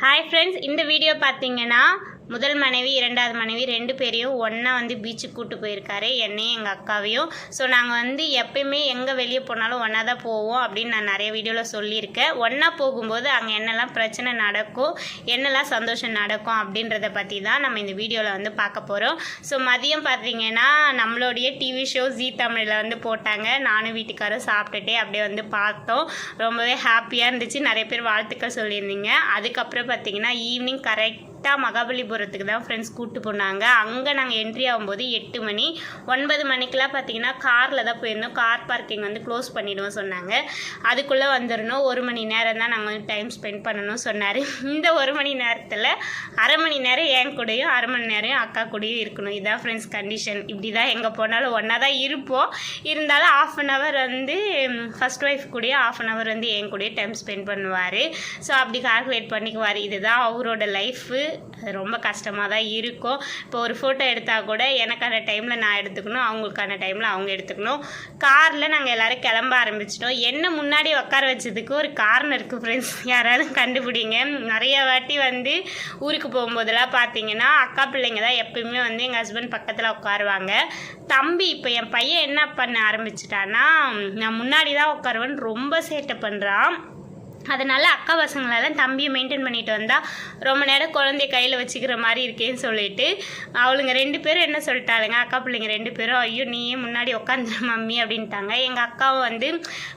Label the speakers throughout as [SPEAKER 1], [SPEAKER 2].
[SPEAKER 1] Hi friends இந்த video பார்த்தீங்கன்னா முதல் மனைவி இரண்டாவது மனைவி ரெண்டு பேரையும் ஒன்றா வந்து பீச்சுக்கு கூப்பிட்டு போயிருக்காரு என்னையும் எங்கள் அக்காவையும். ஸோ நாங்கள் வந்து எப்பயுமே எங்கே வெளியே போனாலும் ஒன்றா தான் போவோம் அப்படின்னு நான் நிறைய வீடியோவில் சொல்லியிருக்கேன். ஒன்றா போகும்போது அங்கே என்னெல்லாம் பிரச்சனை நடக்கும் என்னெல்லாம் சந்தோஷம் நடக்கும் அப்படின்றத பற்றி தான் நம்ம இந்த வீடியோவில் வந்து பார்க்க போகிறோம் ஸோ மதியம் பார்த்தீங்கன்னா நம்மளுடைய டிவி ஷோ ஜீ தமிழில் வந்து போட்டாங்க. நானும் வீட்டுக்காரும் சாப்பிட்டுட்டே அப்படியே வந்து பார்த்தோம். ரொம்பவே ஹாப்பியாக இருந்துச்சு. நிறைய பேர் வாழ்த்துக்கள் சொல்லியிருந்தீங்க. அதுக்கப்புறம் பார்த்தீங்கன்னா ஈவினிங் கரெக்ட் கரெக்டாக மகாபலிபுரத்துக்கு தான் ஃப்ரெண்ட்ஸ் கூப்பிட்டு போனாங்க. அங்கே நாங்கள் என்ட்ரி ஆகும்போது எட்டு மணி. ஒன்பது மணிக்கெலாம் பார்த்தீங்கன்னா காரில் தான் போயிருந்தோம். கார் பார்க்கிங் வந்து க்ளோஸ் பண்ணிடுவோம் சொன்னாங்க. அதுக்குள்ளே வந்துடணும் ஒரு மணி நேரம் தான் நாங்கள் வந்து டைம் ஸ்பெண்ட் பண்ணணும் சொன்னார். இந்த ஒரு மணி நேரத்தில் அரை மணி நேரம் என் கூடயும் அரை மணி நேரம் அக்கா கூடயும் இருக்கணும். இதுதான் ஃப்ரெண்ட்ஸ் கண்டிஷன் இப்படி தான் எங்கே போனாலும் ஒன்றா தான் இருப்போம். இருந்தாலும் ஆஃப் அன் ஹவர் வந்து ஃபஸ்ட் ஒய்ஃப் கூடயும் ஆஃப் அன் ஹவர் வந்து என் கூடயும் டைம் ஸ்பெண்ட் பண்ணுவார். ஸோ அப்படி கால்குலேட் பண்ணிக்குவார். இதுதான் அவரோட லைஃபு ரொம்ப கஷ்டமாக தான் இருக்கும். இப்போ ஒரு ஃபோட்டோ எடுத்தால் கூட எனக்கான டைமில் நான் எடுத்துக்கணும் அவங்களுக்கான டைமில் அவங்க எடுத்துக்கணும். காரில் நாங்கள் எல்லோரும் கிளம்ப ஆரம்பிச்சிட்டோம். என்ன முன்னாடி உட்கார வச்சதுக்கு ஒரு காரணம் இருக்குது ஃப்ரெண்ட்ஸ் யாராவது கண்டுபிடிங்க. நிறைய வாட்டி வந்து ஊருக்கு போகும்போதெல்லாம் பார்த்தீங்கன்னா அக்கா பிள்ளைங்க தான் எப்பயுமே வந்து எங்கள் ஹஸ்பண்ட் பக்கத்தில் உட்காருவாங்க தம்பி இப்போ என் பையன் என்ன பண்ண ஆரம்பிச்சிட்டான்னா நான் முன்னாடி தான் உட்காருவேன் ரொம்ப சேட்டை பண்ணுறான் அதனால் அக்கா பசங்களெல்லாம் தம்பியை மெயின்டைன் பண்ணிட்டு வந்தால் ரொம்ப நேரம் குழந்தைய கையில் வச்சுக்கிற மாதிரி இருக்கேன்னு சொல்லிட்டு அவளுங்க ரெண்டு பேரும் என்ன சொல்லிட்டாளுங்க? அக்கா பிள்ளைங்க ரெண்டு பேரும் ஐயோ நீயே முன்னாடி உட்காந்துரு மம்மி அப்படின்ட்டாங்க. எங்கள் அக்காவும் வந்து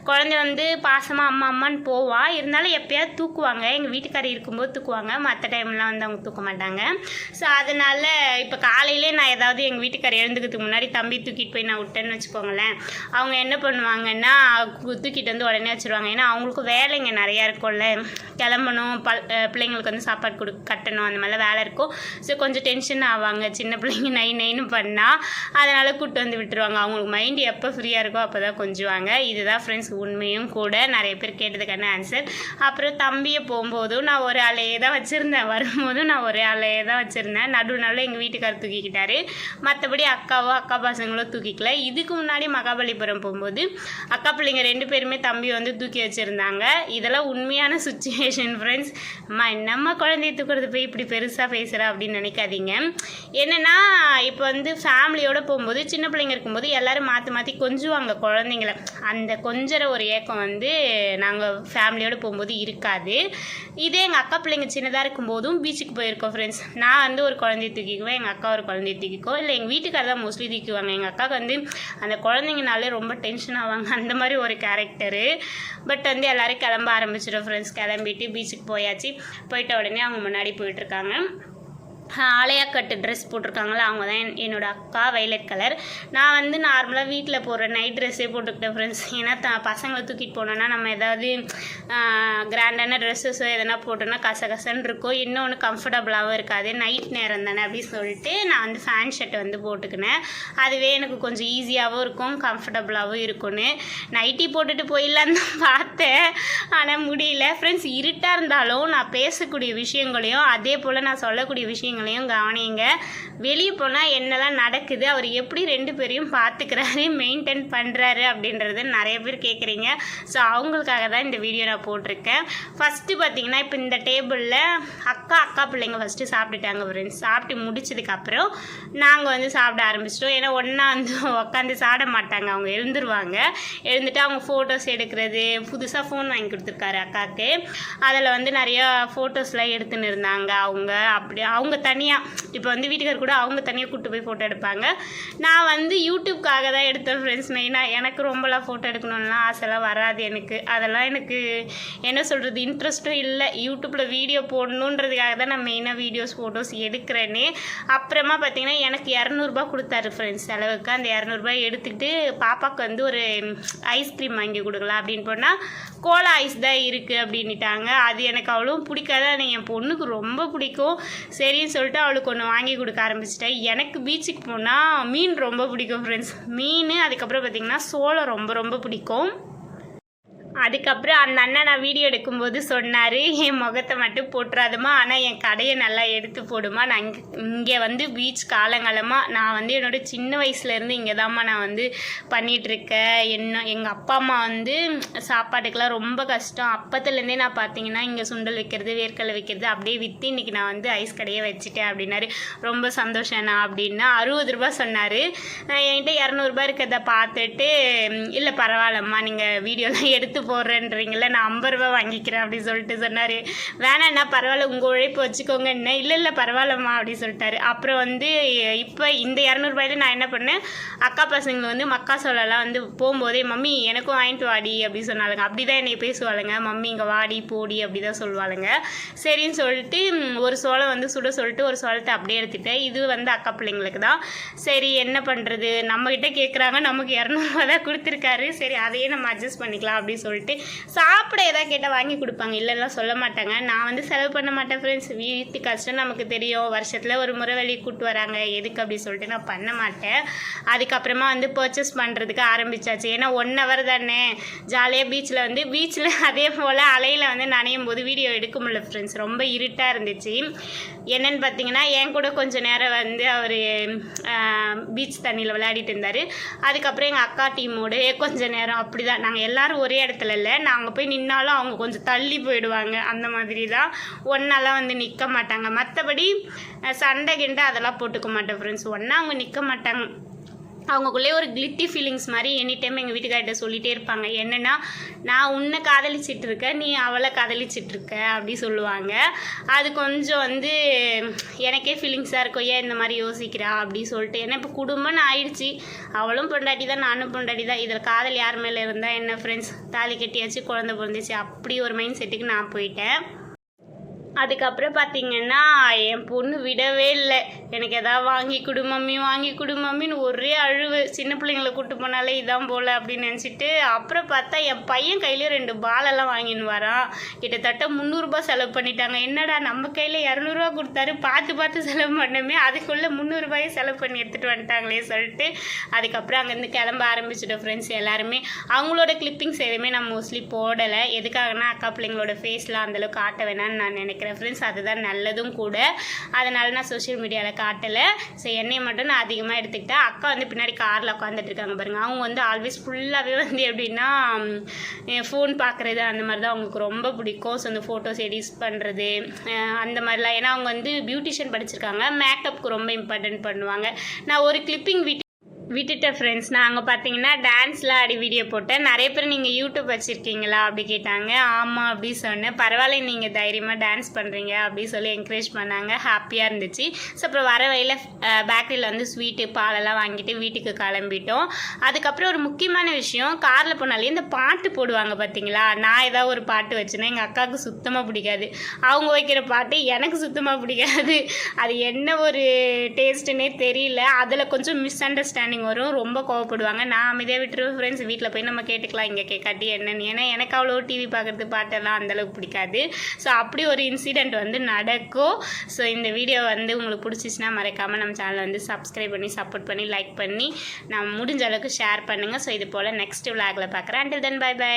[SPEAKER 1] குழந்தை வந்து பாசமாக அம்மா அம்மான்னு போவான் இருந்தாலும் எப்போயாவது தூக்குவாங்க. எங்கள் வீட்டுக்காரி இருக்கும்போது தூக்குவாங்க. மற்ற டைம்லாம் வந்து அவங்க தூக்க மாட்டாங்க. ஸோ அதனால் இப்போ காலையிலே நான் ஏதாவது எங்கள் வீட்டுக்காரி எழுந்துக்கிறதுக்கு முன்னாடி தம்பி தூக்கிட்டு போய் நான் விட்டேன்னு வச்சுக்கோங்களேன். அவங்க என்ன பண்ணுவாங்கன்னா தூக்கிட்டு வந்து உடனே வச்சுருவாங்க. ஏன்னா அவங்களுக்கும் வேலைங்க நிறைய. இருக்கும்ல. கிளம்பணும் பல் பிள்ளைங்களுக்கு வந்து சாப்பாடு கொடு கட்டணும் அந்த மாதிரிலாம் வேலை இருக்கும். ஸோ கொஞ்சம் டென்ஷன் ஆவாங்க. சின்ன பிள்ளைங்க நை நைன்னு பண்ணால் அதனால் கூப்பிட்டு வந்து விட்டுருவாங்க. அவங்களுக்கு மைண்ட் எப்போ ஃப்ரீயாக இருக்கோ அப்போ தான் கொஞ்சுவாங்க. இதுதான் ஃப்ரெண்ட்ஸ் உண்மையும் கூட. நிறைய பேர் கேட்டதுக்கான ஆன்சர் அப்புறம் தம்பியை போகும்போதும் நான் ஒரு ஆளையே தான் வச்சுருந்தேன். வரும்போதும் நான் ஒரு ஆளையே தான் வச்சுருந்தேன். நடுவு நடுவில் எங்கள் வீட்டுக்கார் தூக்கிக்கிட்டாரு. மற்றபடி அக்காவோ அக்கா பசங்களோ தூக்கிக்கல. இதுக்கு முன்னாடி மகாபலிபுரம் போகும்போது அக்கா பிள்ளைங்க ரெண்டு பேருமே தம்பி வந்து தூக்கி வச்சுருந்தாங்க. இதெல்லாம் உண்மையான சுச்சுவேஷன் ஃப்ரெண்ட்ஸ் அம்மா நம்ம குழந்தைய தூக்குறது போய் இப்படி பெருசாக பேசுகிறா அப்படின்னு நினைக்காதீங்க. என்னென்னா இப்போ வந்து ஃபேமிலியோடு போகும்போது சின்ன பிள்ளைங்க இருக்கும்போது எல்லோரும் மாற்றி மாற்றி கொஞ்சுவாங்க குழந்தைங்கள. அந்த கொஞ்சற ஒரு ஏக்கம் வந்து நாங்கள் ஃபேமிலியோடு போகும்போது இருக்காது. இதே எங்கள் அக்கா பிள்ளைங்க சின்னதாக இருக்கும்போதும் பீச்சுக்கு போயிருக்கோம் ஃப்ரெண்ட்ஸ் நான் வந்து ஒரு குழந்தைய தூக்கிக்குவேன் எங்கள் அக்கா ஒரு குழந்தைய தூக்கிக்கோ. இல்லை எங்கள் வீட்டுக்காரர் தான் மோஸ்ட்லி தூக்கிவாங்க எங்கள் அக்காவுக்கு வந்து அந்த குழந்தைங்கனாலே ரொம்ப டென்ஷன் ஆவாங்க. அந்த மாதிரி ஒரு கேரக்டரு பட் வந்து எல்லாரும் கிளம்ப ஆரம்பிச்சிடும் ஃப்ரெண்ட்ஸ் கிளம்பிட்டு பீச்சுக்கு போயாச்சு. போயிட்ட உடனே அவங்க முன்னாடி போயிட்டுருக்காங்க ஆலையாக்கட்டு ட்ரெஸ் போட்டிருக்காங்களா அவங்க தான் என்னோட அக்கா வைலட் கலர் நான் வந்து நார்மலாக வீட்டில் போடுற நைட் ட்ரெஸ்ஸே போட்டுக்கிட்டேன் ஃப்ரெண்ட்ஸ் ஏன்னா த பசங்களை தூக்கிட்டு போனோன்னா நம்ம ஏதாவது கிராண்டான ட்ரெஸ்ஸஸோ எதனா போட்டோன்னா கசகசன்னு இருக்கும். இன்னொன்று கம்ஃபர்டபுளாகவும் இருக்காது. நைட் நேரம் தானே அப்படின்னு சொல்லிட்டு நான் வந்து ஃபேன் ஷர்ட் வந்து போட்டுக்கினேன். அதுவே எனக்கு கொஞ்சம் ஈஸியாகவும் இருக்கும் கம்ஃபர்டபுளாகவும் இருக்கும்னு. நைட்டி போட்டுட்டு போயிடலான்னு தான் பார்த்தேன். ஆனால் முடியல. ஃப்ரெண்ட்ஸ் இருட்டாக இருந்தாலும் நான் பேசக்கூடிய விஷயங்களையும் அதே போல் நான் சொல்லக்கூடிய விஷயங்கள் விஷயங்களையும் கவனிங்க வெளியே போனால் என்னெல்லாம் நடக்குது அவர் எப்படி ரெண்டு பேரையும் பார்த்துக்கிறாரு மெயின்டைன் பண்ணுறாரு அப்படின்றது நிறைய பேர் கேட்குறீங்க ஸோ அவங்களுக்காக தான் இந்த வீடியோ நான் போட்டிருக்கேன். ஃபஸ்ட்டு பார்த்தீங்கன்னா இப்போ இந்த டேபிளில் அக்கா அக்கா பிள்ளைங்க ஃபஸ்ட்டு சாப்பிட்டுட்டாங்க ஃப்ரெண்ட்ஸ் சாப்பிட்டு முடிச்சதுக்கப்புறம் நாங்கள் வந்து சாப்பிட ஆரம்பிச்சிட்டோம். ஏன்னா ஒன்றா வந்து உட்காந்து சாப்பிட மாட்டாங்க. அவங்க எழுந்துருவாங்க. எழுந்துட்டு அவங்க ஃபோட்டோஸ் எடுக்கிறது புதுசாக ஃபோன் வாங்கி கொடுத்துருக்காரு அக்காவுக்கு அதில் வந்து நிறையா ஃபோட்டோஸ்லாம் எடுத்துன்னு இருந்தாங்க. அவங்க அப்படி அவங்க தனியாக இப்போ வந்து வீட்டுக்கார் கூட அவங்க தனியாக கூப்பிட்டு போய் ஃபோட்டோ எடுப்பாங்க. நான் வந்து யூடியூப்காக தான் எடுத்தேன் ஃப்ரெண்ட்ஸ் மெயினாக எனக்கு ரொம்பலாம் ஃபோட்டோ எடுக்கணும்லாம் ஆசைலாம் வராது எனக்கு. அதெல்லாம் எனக்கு என்ன சொல்கிறது இன்ட்ரெஸ்ட்டும் இல்லை. யூடியூப்பில் வீடியோ போடணுன்றதுக்காக தான் நான் மெயினாக வீடியோஸ் ஃபோட்டோஸ் எடுக்கிறேனே. அப்புறமா பார்த்தீங்கன்னா எனக்கு இரநூறுபா கொடுத்தாரு ஃப்ரெண்ட்ஸ் செலவுக்கு அந்த இரநூறுபா எடுத்துக்கிட்டு பாப்பாவுக்கு வந்து ஒரு ஐஸ்கிரீம் வாங்கி கொடுக்கலாம் அப்படின்னு போனால் கோலா ஐஸ் தான் இருக்குது அப்படின்ட்டாங்க அது எனக்கு அவ்வளோ பிடிக்காது. ஆனால் என் பொண்ணுக்கு ரொம்ப பிடிக்கும். சரி சொல்லிட்டு அவளுக்கு ஒன்று வாங்கி கொடுக்க ஆரம்பிச்சிட்டேன் எனக்கு பீச்சுக்கு போனால் மீன் ரொம்ப பிடிக்கும் ஃப்ரெண்ட்ஸ் மீன் அதுக்கப்புறம் பார்த்திங்கன்னா சோளம் ரொம்ப ரொம்ப பிடிக்கும். அதுக்கப்புறம் அந்த அண்ணன் நான் வீடியோ எடுக்கும்போது சொன்னார் என் முகத்தை மட்டும் போட்டுறாதுமா ஆனால் என் கடையை நல்லா எடுத்து போடுமா நான் இங்கே இங்கே வந்து பீச் காலங்காலமாக நான் வந்து என்னோட சின்ன வயசுலேருந்து இங்கே தாம்மா நான் வந்து பண்ணிகிட்ருக்கேன் என்ன எங்கள் அப்பா அம்மா வந்து சாப்பாட்டுக்கெலாம் ரொம்ப கஷ்டம். அப்பத்துலேருந்தே நான் பார்த்தீங்கன்னா இங்கே சுண்டல் வைக்கிறது வேர்க்கடலை வைக்கிறது அப்படியே விற்று இன்றைக்கி நான் வந்து ஐஸ் கடையை வச்சுட்டேன் அப்படின்னாரு. ரொம்ப சந்தோஷம்ண்ணா அப்படின்னா அறுபது ரூபா சொன்னார். என்கிட்ட இரநூறுபா இருக்கிறத பார்த்துட்டு இல்லை பரவாயில்லம்மா நீங்கள் வீடியோலாம் எடுத்து போடுறேன்றீங்கள நான் ஐம்பது ரூபா வாங்கிக்கிறேன் அப்படின்னு சொல்லிட்டு சொன்னார். வேணாண்ணா பரவாயில்ல உங்கள் உழைப்பு வச்சுக்கோங்க என்ன? இல்லை இல்லை பரவாயில்லம்மா அப்படின்னு சொல்லிட்டாரு. அப்புறம் வந்து இப்போ இந்த இரநூறுபாயில நான் என்ன பண்ணேன்? அக்கா பசங்களை வந்து மக்கா சோளம்லாம் வந்து போகும்போதே மம்மி எனக்கும் வாங்கிட்டு வாடி அப்படின்னு சொன்னாலுங்க அப்படி தான் என்னை பேசுவாளுங்க. மம்மி இங்கே வாடி போடி அப்படி தான் சொல்லுவாளுங்க. சரின்னு சொல்லிட்டு ஒரு சோளம் வந்து சுட சொல்லிட்டு ஒரு சோளத்தை அப்படியே எடுத்துட்டேன். இது வந்து அக்கா பிள்ளைங்களுக்கு தான். சரி என்ன பண்ணுறது நம்மக்கிட்ட கேட்குறாங்க நமக்கு இரநூறுவா தான் கொடுத்துருக்காரு. சரி அதையே நம்ம அட்ஜஸ்ட் பண்ணிக்கலாம் அப்படின்னு சொல்லிட்டு சொல்லிட்டு சாப்பிட எதாவது கேட்டால் வாங்கி கொடுப்பாங்க. இல்லைலாம் சொல்ல மாட்டாங்க. நான் வந்து செலவு பண்ண மாட்டேன் ஃப்ரெண்ட்ஸ் வீட்டு கஷ்டம் நமக்கு தெரியும். வருஷத்தில் ஒரு முறை வெளியே கூட்டு வராங்க. எதுக்கு அப்படி சொல்லிட்டு நான் பண்ண மாட்டேன். அதுக்கப்புறமா வந்து பர்ச்சேஸ் பண்ணுறதுக்கு ஆரம்பிச்சாச்சு. ஏன்னா ஒன் ஹவர் தானே. ஜாலியாக பீச்சில் வந்து பீச்சில் அதே போல் அலையில் வந்து நனையும் போது வீடியோ எடுக்க முடியல ஃப்ரெண்ட்ஸ் ரொம்ப இருட்டாக இருந்துச்சு. என்னன்னு பார்த்தீங்கன்னா என் கூட கொஞ்சம் நேரம் வந்து அவர் பீச் தண்ணியில் விளையாடிட்டு இருந்தார். அதுக்கப்புறம் எங்கள் அக்கா டீமோடு கொஞ்ச நேரம் அப்படி தான் நாங்கள் எல்லோரும் ஒரே இடத்துல இல்லை நாங்கள் போய் நின்னாலும் அவங்க கொஞ்சம் தள்ளி போயிடுவாங்க. அந்த மாதிரி தான் ஒன்றாலாம் வந்து நிற்க மாட்டாங்க. மற்றபடி சண்டை கிண்டை அதெல்லாம் போட்டுக்க மாட்டேன் ஃப்ரெண்ட்ஸ் ஒன்றா அவங்க நிற்க மாட்டாங்க. அவங்களுக்குள்ளே ஒரு கிளிட்டி ஃபீலிங்ஸ் மாதிரி எனி டைம் எங்கள் வீட்டுக்கார்ட்ட சொல்லிகிட்டே இருப்பாங்க. என்னென்னா நான் உன்னை காதலிச்சிட்டு இருக்கேன் நீ அவளை காதலிச்சிட்டு இருக்க அப்படி சொல்லுவாங்க. அது கொஞ்சம் வந்து எனக்கே ஃபீலிங்ஸாக இருக்கும் ஏன் இந்த மாதிரி யோசிக்கிறா? அப்படின்னு சொல்லிட்டு. ஏன்னா இப்போ குடும்பம்னு ஆயிடுச்சு. அவளும் பொண்டாட்டி தான் நானும் பொண்டாட்டி தான். இதில் காதல் யார் மேலே இருந்தால் என்ன ஃப்ரெண்ட்ஸ் தாலி கட்டியாச்சு குழந்தை பிறந்துச்சு. அப்படி ஒரு மைண்ட் செட்டுக்கு நான் போயிட்டேன். அதுக்கப்புறம் பார்த்தீங்கன்னா என் பொண்ணு விடவே இல்லை. எனக்கு எதாவது வாங்கி கொடு மம்மி வாங்கி கொடு மம்மின்னு ஒரே அழுவு. சின்ன பிள்ளைங்களை கூட்டு போனாலே இதான் போல் அப்படின்னு நினச்சிட்டு அப்புறம் பார்த்தா என் பையன் கையிலே ரெண்டு பாலெல்லாம் வாங்கின்னு வரான். கிட்டத்தட்ட முந்நூறுரூபா செலவு பண்ணிட்டாங்க. என்னடா நம்ம கையில் இரநூறுவா கொடுத்தாரு பார்த்து பார்த்து செலவு பண்ணோமே அதுக்குள்ளே முந்நூறுபாயை செலவு பண்ணி எடுத்துகிட்டு வந்துட்டாங்களே சொல்லிட்டு அதுக்கப்புறம் அங்கேருந்து கிளம்ப ஆரம்பிச்சிட்டோம் ஃப்ரெண்ட்ஸ் எல்லாருமே. அவங்களோட கிளிப்பிங்ஸ் எதுவுமே நான் மோஸ்ட்லி போடலை. எதுக்காகனா அக்கா பிள்ளைங்களோட ஃபேஸ்லாம் அந்தளவுக்கு காட்ட வேணாம்னு நான் நினைக்கிறேன். ஃப்ரெண்ட்ஸ் அதுதான் நல்லதும் கூட. அதனால நான் சோஷியல் மீடியாவில் காட்டலை. ஸோ என்னை மட்டும் நான் அதிகமாக எடுத்துக்கிட்டேன். அக்கா வந்து பின்னாடி காரில் உட்காந்துட்டு இருக்காங்க பாருங்க. அவங்க வந்து ஆல்வேஸ் ஃபுல்லாகவே வந்து எப்படின்னா ஃபோன் பார்க்குறது அந்த மாதிரி தான் அவங்களுக்கு ரொம்ப பிடிக்கும். ஸோ அந்த ஃபோட்டோஸ் எடிட் பண்ணுறது அந்த மாதிரிலாம். ஏன்னா அவங்க வந்து பியூட்டிஷியன் படிச்சிருக்காங்க. மேக்கப்புக்கு ரொம்ப இம்பார்ட்டன்ட் பண்ணுவாங்க. நான் ஒரு கிளிப்பிங் வீட்டு விட்டுட்டேன் ஃப்ரெண்ட்ஸ் நான் அங்கே பார்த்தீங்கன்னா டான்ஸ்லாம் ஆடி வீடியோ போட்டேன். நிறைய பேர் நீங்கள் யூடியூப் வச்சுருக்கீங்களா? அப்படி கேட்டாங்க. ஆமாம் அப்படி சொன்னேன். பரவாயில்ல நீங்கள் தைரியமாக டான்ஸ் பண்ணுறீங்க அப்படி சொல்லி என்கரேஜ் பண்ணாங்க. ஹாப்பியாக இருந்துச்சு. ஸோ அப்புறம் வர வழியில் பேக்கரியில் வந்து ஸ்வீட்டு பாலெல்லாம் வாங்கிட்டு வீட்டுக்கு கிளம்பிட்டோம். அதுக்கப்புறம் ஒரு முக்கியமான விஷயம் காரில் போனாலே இந்த பாட்டு போடுவாங்க பார்த்தீங்களா நான் ஏதாவது ஒரு பாட்டு வச்சுன்னா எங்கள் அக்காவுக்கு சுத்தமாக பிடிக்காது. அவங்க வைக்கிற பாட்டு எனக்கு சுத்தமாக பிடிக்காது. அது என்ன ஒரு டேஸ்ட்டுன்னே தெரியல. அதில் கொஞ்சம் மிஸ் அண்டர்ஸ்டாண்டிங் வரும். ரொம்ப கோவப்படுவாங்க. நான் அமைதியாக விட்டுருவேன் ஃப்ரெண்ட்ஸ் வீட்டில் போய் நம்ம கேட்டுக்கலாம். இங்கே கேட்காட்டி என்னன்னு. ஏன்னா எனக்கு அவ்வளோ டிவி பார்க்குறது பாட்டெல்லாம் அந்தளவுக்கு பிடிக்காது. ஸோ அப்படி ஒரு இன்சிடெண்ட் வந்து நடக்கும். ஸோ இந்த வீடியோ வந்து உங்களுக்கு பிடிச்சிச்சின்னா மறக்காமல் நம்ம சேனலை வந்து சப்ஸ்கிரைப் பண்ணி சப்போர்ட் பண்ணி லைக் பண்ணி நான் முடிஞ்ச அளவுக்கு ஷேர் பண்ணுங்கள் ஸோ இது போல் நெக்ஸ்ட் விளாகில் பார்க்குறேன் அண்டில் தென் பை பை